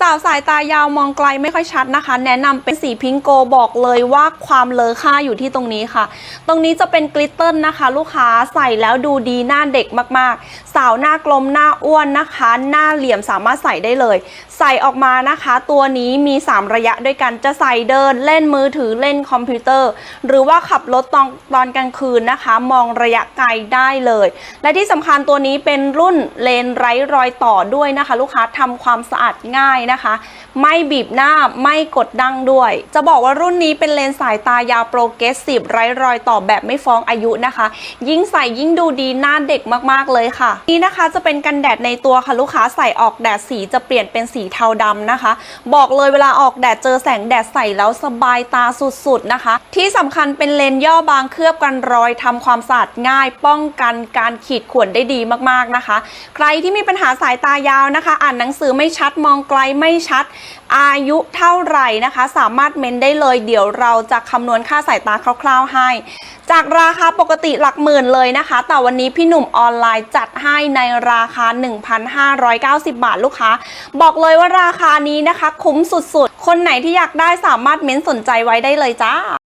สาวสายตายาวมองไกลไม่ค่อยชัดนะคะ แนะนำเป็นสีพิงโกบอกเลยว่าความเลอค่าอยู่ที่ตรงนี้ค่ะ ตรงนี้จะเป็นกลิตเติลนะคะ ลูกค้าใส่แล้วดูดีหน้าเด็กมากๆ สาวหน้ากลมหน้าอ้วนนะคะ หน้าเหลี่ยมสามารถใส่ได้เลย ใส่ออกมานะคะ ตัวนี้มี 3 ระยะด้วยกันจะใส่เดินเล่นมือถือเล่นคอมพิวเตอร์ หรือว่าขับรถตอนตอนกลางคืนนะคะ มองระยะไกลได้เลย และที่สำคัญตัวนี้เป็นรุ่นเลนไร้รอยต่อด้วยนะคะ ลูกค้าทำความสะอาดง่ายนะคะ ไม่บีบหน้าไม่กดดั้งด้วย จะบอกว่ารุ่นนี้เป็นเลนส์สายตายาวโปรเกรสซีฟไร้รอยต่อแบบไม่ฟ้องอายุนะคะ ยิ่งใส่ยิ่งดูดีหน้าเด็กมากๆเลยค่ะ นี่นะคะจะเป็นกันแดดในตัวค่ะลูกค้าใส่ออกแดดสีจะเปลี่ยนเป็นสีเทาดำนะคะ บอกเลยเวลาออกแดดเจอแสงแดดใส่แล้วสบายตาสุดๆนะคะ ที่สำคัญเป็นเลนย่อบางเคลือบกันรอยทำความสะอาดง่ายป้องกันการขีดข่วนได้ดีมากๆนะคะ ใครที่มีปัญหาสายตายาวนะคะ อ่านหนังสือไม่ชัดมองไกลไม่ชัด อายุเท่าไหร่นะคะ สามารถเมนได้เลย เดี๋ยวเราจะคำนวณค่าสายตาคร่าว ๆ ให้ จากราคาปกติหลักหมื่นเลยนะคะ แต่วันนี้พี่หนุ่มออนไลน์จัดให้ในราคา 1,590 บาทลูกค้า บอกเลยว่าราคานี้นะคะ คุ้มสุดๆ คนไหนที่อยากได้สามารถเม้นสนใจไว้ได้เลยจ้า